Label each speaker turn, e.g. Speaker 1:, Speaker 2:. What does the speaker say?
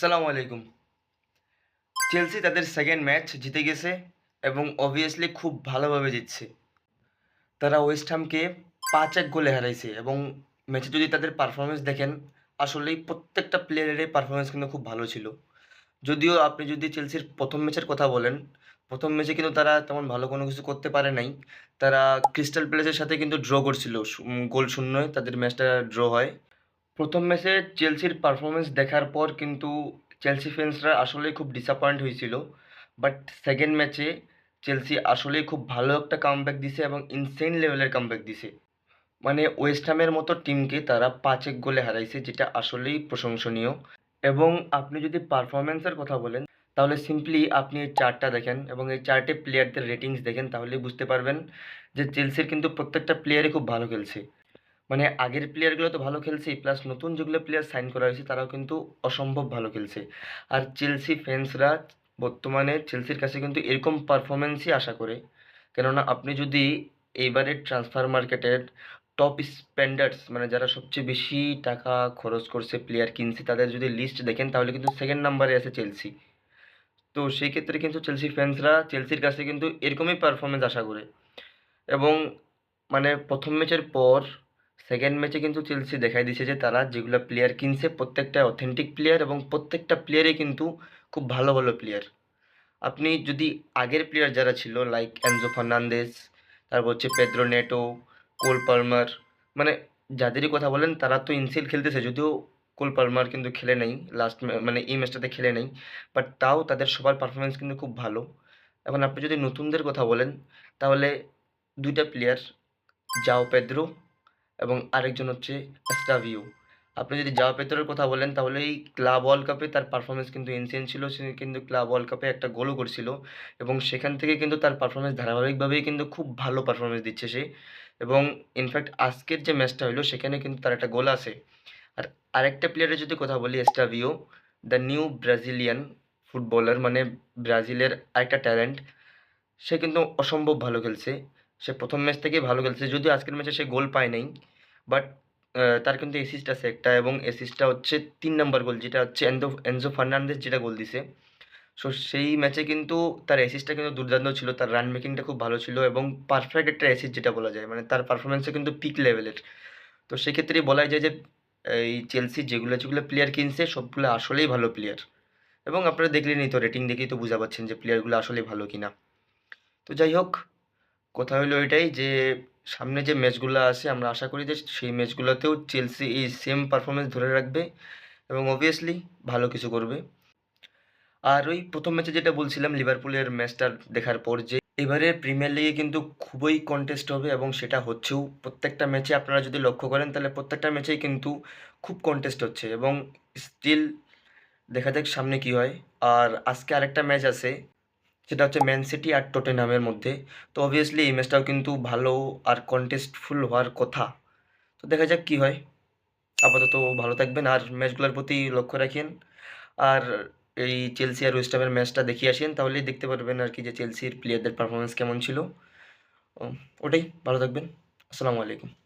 Speaker 1: আসসালামু আলাইকুম। চেলসি তাদের সেকেন্ড ম্যাচ জিতে গেছে এবং অবভিয়াসলি খুব ভালোভাবে জিতছে। তারা ওয়েস্ট হামকে পাঁচ এক গোলে হারাইছে এবং ম্যাচে যদি তাদের পারফরমেন্স দেখেন, আসলেই প্রত্যেকটা প্লেয়ারেরই পারফরমেন্স কিন্তু খুব ভালো ছিল। যদিও আপনি যদি চেলসির প্রথম ম্যাচের কথা বলেন, প্রথম ম্যাচে কিন্তু তারা তেমন ভালো কোনো কিছু করতে পারে নাই। তারা ক্রিস্টাল প্যালেসের সাথে কিন্তু ড্র করছিল। গোল শূন্যয় তাদের ম্যাচটা ড্র হয়। প্রথম ম্যাচে চেলসির পারফরমেন্স দেখার পর কিন্তু চেলসি ফ্যান্সরা আসলেই খুব ডিসঅ্যাপয়েন্ট হয়েছিল। বাট সেকেন্ড ম্যাচে চেলসি আসলেই খুব ভালো একটা কামব্যাক দিছে এবং ইনসেন লেভেলের কামব্যাক দিছে। মানে ওয়েস্ট হ্যামের মতো টিমকে তারা পাঁচ এক গোলে হারাইছে, যেটা আসলেই প্রশংসনীয়। এবং আপনি যদি পারফরমেন্সের কথা বলেন, তাহলে সিম্পলি আপনি এই চার্টটা দেখেন এবং এই চার্টে প্লেয়ারদের রেটিংস দেখেন তাহলে বুঝতে পারবেন যে চেলসির কিন্তু প্রত্যেকটা প্লেয়ারই খুব ভালো খেলছে। মানে আগের প্লেয়ারগুলো তো ভালো খেলছেই প্লাস নতুন যেগুলো প্লেয়ার সাইন করা হয়েছে, তারাও কিন্তু অসম্ভব ভালো খেলছে। আর চেলসি ফ্যান্সরা বর্তমানে চেলসির কাছে কিন্তু এরকম পারফরমেন্সই আশা করে। কেননা আপনি যদি এইবারের ট্রান্সফার মার্কেটের টপ স্পেন্ডার্স মানে যারা সবচেয়ে বেশি টাকা খরচ করছে প্লেয়ার কিনছে, তাদের যদি লিস্ট দেখেন, তাহলে কিন্তু সেকেন্ড নাম্বারে আছে চেলসি তো সেই ক্ষেত্রে কিন্তু চেলসি ফ্যান্সরা চেলসির কাছে কিন্তু এরকমই পারফরমেন্স আশা করে। এবং মানে প্রথম ম্যাচের পর সেকেন্ড ম্যাচে কিন্তু চেলসি দেখাই দিয়েছে যে তারা যেগুলো প্লেয়ার কিনছে, প্রত্যেকটা অথেন্টিক প্লেয়ার এবং প্রত্যেকটা প্লেয়ারই কিন্তু খুব ভালো ভালো প্লেয়ার আপনি যদি আগের প্লেয়ার যারা ছিল লাইক এনজো ফার্নান্দেস তারপর হচ্ছে পেদ্রো নেটো কোল পালমার মানে যাদেরই কথা বলেন, তারা তো ইনসিল খেলতেছে, যদিও কোল পালমার কিন্তু খেলে নেই লাস্ট মানে এই ম্যাচটাতে খেলে নেই বাট তাও তাদের সবার পারফরমেন্স কিন্তু খুব ভালো। এখন আপনি যদি নতুনদের কথা বলেন, তাহলে দুইটা প্লেয়ার যাও পেদ্রো এবং আরেকজন হচ্ছে এস্টাভিও আপনি যদি জাও পেতরের কথা বলেন, তাহলে এই ক্লাব ওয়ার্ল্ড কাপে তার পারফরমেন্স কিন্তু ইনসেন ছিল। সে কিন্তু ক্লাব ওয়ার্ল্ড কাপে একটা গোলও করছিল এবং সেখান থেকে কিন্তু তার পারফরমেন্স ধারাবাহিকভাবেই কিন্তু খুব ভালো পারফরমেন্স দিচ্ছে সে। এবং ইনফ্যাক্ট আজকের যে ম্যাচটা হলো, সেখানে কিন্তু তার একটা গোল আছে। আর আরেকটা প্লেয়ারের যদি কথা বলি Estevao the new Brazilian footballer মানে ব্রাজিলের আরেকটা ট্যালেন্ট সে কিন্তু অসম্ভব ভালো খেলছে। সে প্রথম ম্যাচ থেকেই ভালো খেলছে। যদিও আজকের ম্যাচে সে গোল পায় নাই বাট তার কিন্তু অ্যাসিস্ট আছে একটা এবং অ্যাসিস্টটা হচ্ছে তিন নম্বর গোল যেটা হচ্ছে এনজো এনজো ফার্নান্দেস যেটা গোল দিছে। সো সেই ম্যাচে কিন্তু তার অ্যাসিস্টটা কিন্তু দুর্দান্ত ছিল, তার রান মেকিংটা খুব ভালো ছিল এবং পারফেক্ট একটা অ্যাসিস্ট যেটা বলা যায় মানে তার পারফরমেন্সও কিন্তু পিক লেভেলের তো সেক্ষেত্রেই বলা যায় যে, এই চেলসি যেগুলো যেগুলো প্লেয়ার কিনছে, সবগুলো আসলেই ভালো প্লেয়ার এবং আপনারা দেখলেনই তো রেটিং দেখেই তো বুঝা পাচ্ছেন যে প্লেয়ারগুলো আসলেই ভালো কিনা। তো যাই হোক, কথা হলো এটাই যে সামনে যে ম্যাচগুলো আছে, আমরা আশা করি যে সেই ম্যাচগুলোতেও চেলসি এই সেম পারফরমেন্স ধরে রাখবে এবং অবভিয়াসলি ভালো কিছু করবে। আর ওই প্রথম ম্যাচে যেটা বলছিলাম লিভারপুলের ম্যাচটা দেখার পর যে এবারে প্রিমিয়ার লিগে কিন্তু খুবই কন্টেস্ট হবে এবং সেটা হচ্ছেও প্রত্যেকটা ম্যাচে আপনারা যদি লক্ষ্য করেন, তাহলে প্রত্যেকটা ম্যাচেই কিন্তু খুব কন্টেস্ট হচ্ছে এবং স্টিল দেখা যাক সামনে কি হয়। আর আজকে আরেকটা ম্যাচ আছে সেটা হচ্ছে ম্যান সিটি আর টটেনহামের মধ্যে। তো অবভিয়াসলি এই ম্যাচটাও কিন্তু ভালো আর কন্টেস্টফুল হওয়ার কথা। তো দেখা যাক কি হয়। আপাতত ভালো থাকবেন আর ম্যাচগুলোর প্রতি লক্ষ্য রাখেন। আর এই চেলসি আর ওয়েস্ট হামের ম্যাচটা দেখিয়ে আসেন, তাহলেই দেখতে পারবেন আর কি যে চেলসির প্লেয়ারদের পারফরমেন্স কেমন ছিল। ওটাই, ভালো থাকবেন। আসসালামু আলাইকুম।